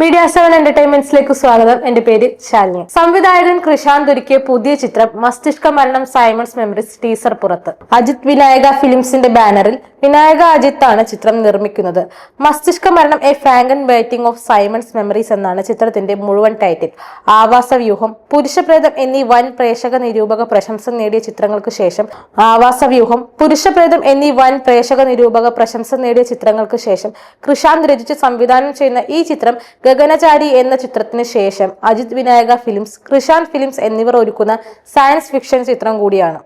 Media seven എന്റർടൈൻമെന്റ്സിലേക്ക് സ്വാഗതം. എന്റെ പേര് ശാലിനി. സംവിധായകൻ കൃഷാന്ത് ഒരുക്കിയ പുതിയ ചിത്രം മസ്തിഷ്ക മരണം സൈമൺസ് മെമ്മറീസ് ടീസർ പുറത്ത്. അജിത് വിനായക ഫിലിംസിന്റെ ബാനറിൽ വിനായക അജിത്താണ് ചിത്രം നിർമ്മിക്കുന്നത്. മസ്തിഷ്ക മരണം a Frankenbiting of Simon's memories എന്നാണ് ചിത്രത്തിന്റെ മുഴുവൻ ടൈറ്റിൽ. ആവാസ വ്യൂഹം പുരുഷപ്രേതം എന്നീ വൻ പ്രേക്ഷക നിരൂപക പ്രശംസ നേടിയ ചിത്രങ്ങൾക്ക് ശേഷം ആവാസ വ്യൂഹം പുരുഷപ്രേതം എന്നീ വൻ പ്രേക്ഷക നിരൂപക പ്രശംസ നേടിയ ചിത്രങ്ങൾക്ക് ശേഷം കൃഷാന്ത് രചിച്ച് സംവിധാനം ചെയ്യുന്ന ഈ ചിത്രം ഗഗനചാരി എന്ന ചിത്രത്തിന് ശേഷം അജിത് വിനായക ഫിലിംസ് കൃഷാന്ത് ഫിലിംസ് എന്നിവർ ഒരുക്കുന്ന സയൻസ് ഫിക്ഷൻ ചിത്രം കൂടിയാണ്.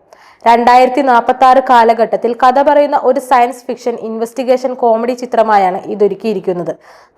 രണ്ടായിരത്തി നാൽപ്പത്തി ആറ് കാലഘട്ടത്തിൽ കഥ പറയുന്ന ഒരു സയൻസ് ഫിക്ഷൻ ഇൻവെസ്റ്റിഗേഷൻ കോമഡി ചിത്രമായാണ് ഇതൊരുക്കിയിരിക്കുന്നത്.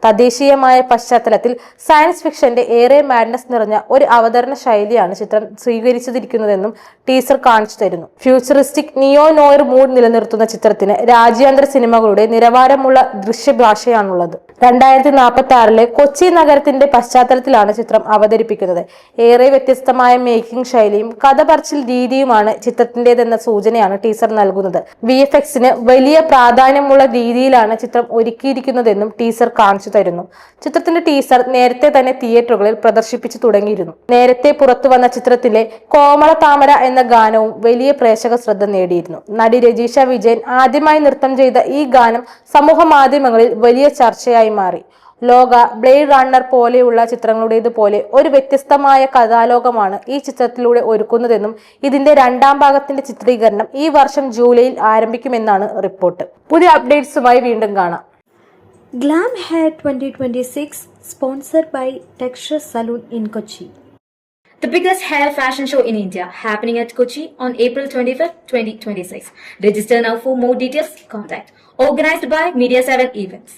തദ്ദേശീയമായ പശ്ചാത്തലത്തിൽ സയൻസ് ഫിക്ഷന്റെ ഏറെ മാഡ്നസ് നിറഞ്ഞ ഒരു അവതരണ ശൈലിയാണ് ചിത്രം സ്വീകരിച്ചിരിക്കുന്നതെന്നും ടീസർ കാണിച്ചു തരുന്നു. ഫ്യൂച്ചറിസ്റ്റിക് നിയോ നോയർ മൂഡ് നിലനിർത്തുന്ന ചിത്രത്തിന് രാജ്യാന്തര സിനിമകളുടെ നിലവാരമുള്ള ദൃശ്യഭാഷയാണുള്ളത്. രണ്ടായിരത്തി നാൽപ്പത്തി ആറിലെ കൊച്ചി നഗരത്തിന്റെ പശ്ചാത്തലത്തിലാണ് ചിത്രം അവതരിപ്പിക്കുന്നത്. ഏറെ വ്യത്യസ്തമായ മേക്കിംഗ് ശൈലിയും കഥ പറച്ചിൽ രീതിയുമാണ് ചിത്രത്തിന്റേതെന്ന സൂചനയാണ് ടീസർ നൽകുന്നത്. വി എഫ് എക്സിന് വലിയ പ്രാധാന്യമുള്ള രീതിയിലാണ് ചിത്രം ഒരുക്കിയിരിക്കുന്നതെന്നും ടീസർ കാണിച്ചു തരുന്നു. ചിത്രത്തിന്റെ ടീസർ നേരത്തെ തന്നെ തിയേറ്ററുകളിൽ പ്രദർശിപ്പിച്ചു തുടങ്ങിയിരുന്നു. നേരത്തെ പുറത്തു വന്ന ചിത്രത്തിലെ കോമള താമര എന്ന ഗാനവും വലിയ പ്രേക്ഷക ശ്രദ്ധ നേടിയിരുന്നു. നടി രജീഷ വിജയൻ ആദ്യമായി നൃത്തം ചെയ്ത ഈ ഗാനം സമൂഹ മാധ്യമങ്ങളിൽ വലിയ ചർച്ചയായി ആയി മാറി ലോക ബ്ലേഡ് റണ്ണർ പോലെയുള്ള ചിത്രങ്ങളുടേതുപോലെ ഒരു വ്യത്യസ്തമായ കഥാലോകമാണ് ഈ ചിത്രത്തിലൂടെ ഒരുക്കുന്നതെന്നും ഇതിന്റെ രണ്ടാം ഭാഗത്തിന്റെ ചിത്രീകരണം ഈ വർഷം ജൂലൈയിൽ ആരംഭിക്കുമെന്നാണ് റിപ്പോർട്ട് പുതിയ അപ്ഡേറ്റ്സുമായി വീണ്ടും കാണാം Glam Hair twenty twenty six sponsored by Texture Salon in Kochi The biggest hair fashion show in India happening at Kochi on April 25, 2026. Register now for more details. Contact. Organized by Media 7 Events.